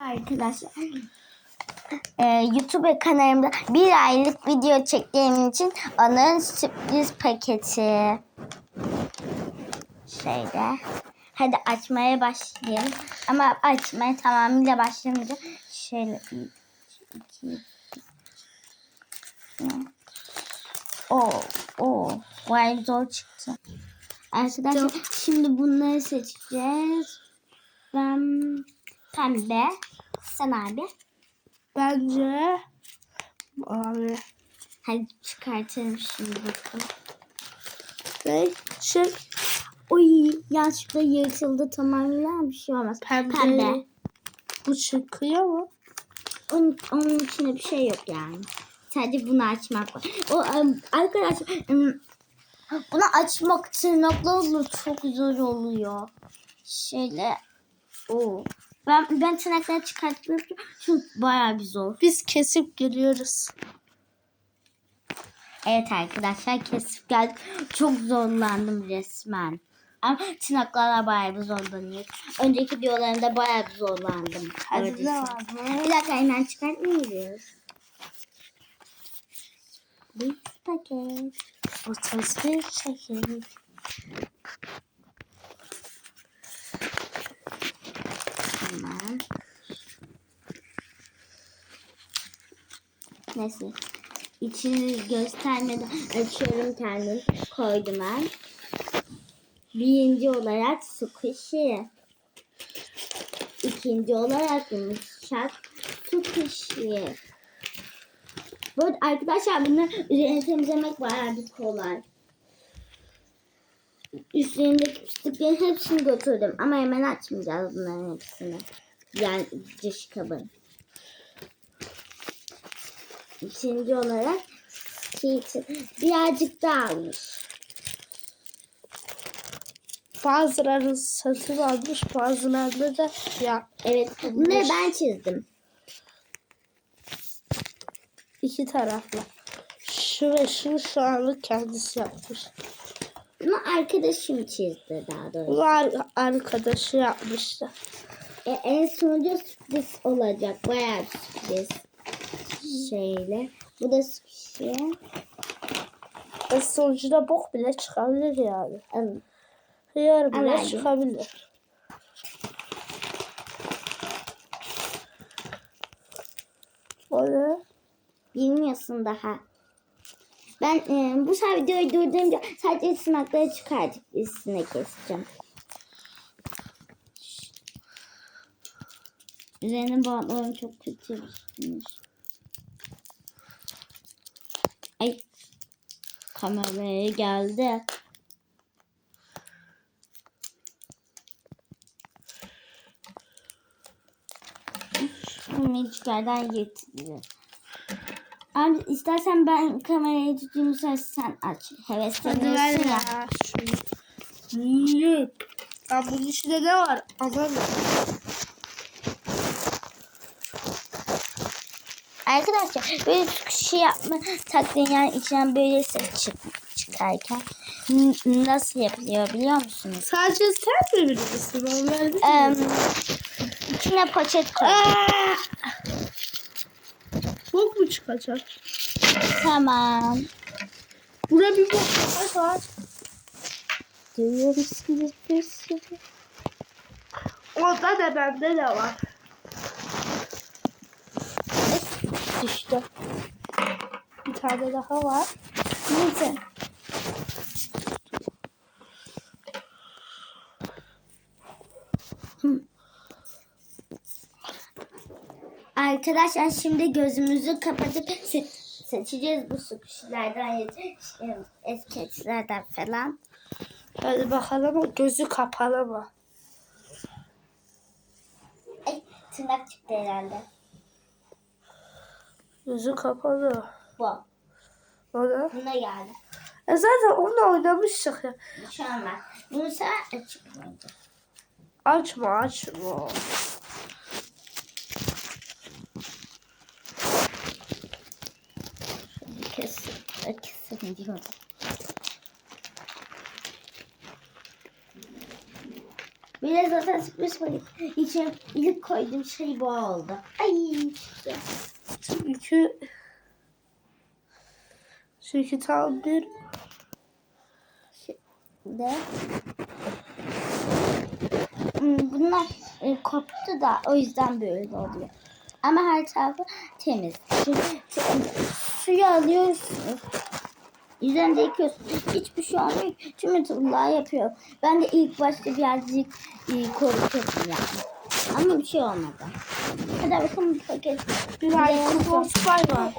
Arkadaşlar e, YouTube kanalımda bir aylık video çektiğim için onların sürpriz paketi. Şöyle. Hadi açmaya başlayalım. Ama açmaya tamamıyla başlamayacağım. Şöyle bir, iki, o o bayağı zor çıktı. Arkadaşlar şimdi bunları seçeceğiz. Ben pembe. Sen abi. Bence abi Hadi çıkartalım şimdi bakalım. ve şey Oy yanlışlıkla yırtıldı tamamıyla bir şey olmaz. pembe. Pembe. Bu çıkıyor mu? Onun, onun içinde bir şey yok yani. Sadece bunu açmak var. O em, arkadaşlar em, bunu açmak tırnaklarla çok zor oluyor. Şöyle o. Ben ben tırnakları çıkartmak çünkü bayağı bir zor. Biz kesip geliyoruz. Evet arkadaşlar kesip geldik. Çok zorlandım resmen. Ama tırnaklarla bayağı bir zorlanıyor. Önceki videolarımda bayağı bir zorlandım. Hadi ne var mı? Bir dakika hemen çıkartmıyoruz. Bir paket. 31 şeker. Tamam. Neyse. İçini göstermeden açıyorum kendim. Koydum ben. Birinci olarak squishy. İkinci olarak yumuşak squishy. Bu arada arkadaşlar bunu üzerine temizlemek bayağı bir kolay. Üstlerindeki pisliklerin hepsini götürdüm. Ama hemen açmayacağız bunların hepsini. Yani dış kabın. İkinci olarak Keaton birazcık daha almış. Bazıları satın almış bazılarını da ya Evet bunları ben çizdim. iki taraflı. Şu ve şu şu anlık kendisi yapmış. Bunu arkadaşım çizdi daha doğrusu. Bu ar- arkadaşı yapmıştı. E, en sonunda sürpriz olacak. Bayağı sürpriz. Şöyle. Bu da squishy. Ve sonucunda bok bile çıkabilir yani. Alın. Hıyar bile Herhalde. çıkabilir. O ne? Bilmiyorsun daha. Ben e, bu sefer videoyu durdurunca sadece tırnakları çıkartıp üstüne keseceğim. Üzerine bantlarım çok kötü yapışmış. Ay. Kameraya geldi. Miniciklerden yırtılıyor. Abi istersen ben kamerayı tutayım sen, sen aç. Hadi ver Hevesleniyorsun ya. ya. Şunu. Ya bunun içinde ne var? Anlamadım. Arkadaşlar böyle şey yapma taktiğin yani içinden böyle ses çık çıkarken nasıl yapılıyor biliyor musunuz? Sadece sen mi bilirsin? Değil mi? Em, içine poşet koy. Bok mu çıkacak? tamam. Buna bir bok var. Duyuyor musunuz bir sürü? Onda da bende de var. Düştü. Bir tane daha var. Neyse. Hı. Arkadaşlar şimdi gözümüzü kapatıp se- seçeceğiz bu sukuşlardan, eskeçlerden falan. Hadi bakalım gözü kapalı mı? Ay tırnak çıktı herhalde. Gözü kapalı. Bu. O ne? Buna geldi. E zaten onunla oynamıştık ya. Şu an var. Bunu sen açık. Açma açma. De zaten sürpriz koydum. İçine ilk koyduğum şey bu oldu. Ay. Çünkü çünkü tam bir de Hmm, bunlar e, koptu da o yüzden böyle oluyor. Ama her tarafı temiz. Şu, şu, suyu alıyorsunuz. Üzerinde yıkıyorsunuz. Hiçbir şey olmuyor. Tüm YouTube'lar yapıyor. Ben de ilk başta birazcık e, korkuyordum yani. Ama bir şey olmadı. Hadi bakalım paket. bir ay var.